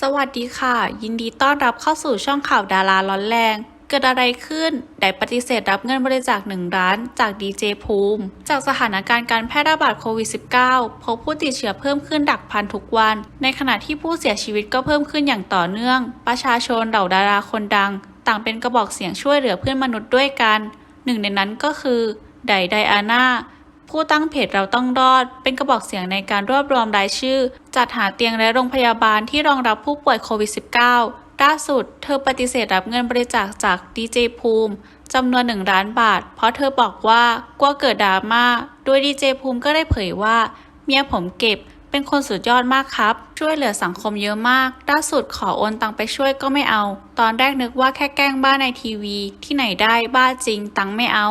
สวัสดีค่ะ ยินดีต้อนรับเข้าสู่ช่องข่าวดาราร้อนแรง เกิดอะไรขึ้น ได้ปฏิเสธรับเงินบริจาคหนึ่งล้าน จากดีเจภูมิ จากสถานการณ์การแพร่ระบาดโควิด -19 พบผู้ติดเชื้อเพิ่มขึ้นดักพันทุกวัน ในขณะที่ผู้เสียชีวิตก็เพิ่มขึ้นอย่างต่อเนื่อง ประชาชนเหล่าดาราคนดัง ต่างเป็นกระบอกเสียงช่วยเหลือเพื่อนมนุษย์ด้วยกัน หนึ่งในนั้นก็คือไดไดอาน่า ผู้ตั้งเพจเราต้องรอด เป็นกระบอกเสียงในการรวบรวมรายชื่อ จัดหาเตียงและโรงพยาบาลที่รองรับผู้ป่วยโควิด -19 ล่าสุด เธอปฏิเสธรับเงินบริจาคจากดีเจภูมิจำนวน1ล้านบาท เพราะเธอบอกว่ากลัวเกิดดราม่าโดยดีเจภูมิก็ได้เผยว่า เมียผมเก็บเป็นคนสุดยอดมากครับ ช่วยเหลือสังคมเยอะมาก ล่าสุดขอโอนตังไปช่วยก็ไม่เอา ตอนแรกนึกว่าแค่แกล้งบ้าในทีวี ที่ไหนได้บ้าจริงตังไม่เอา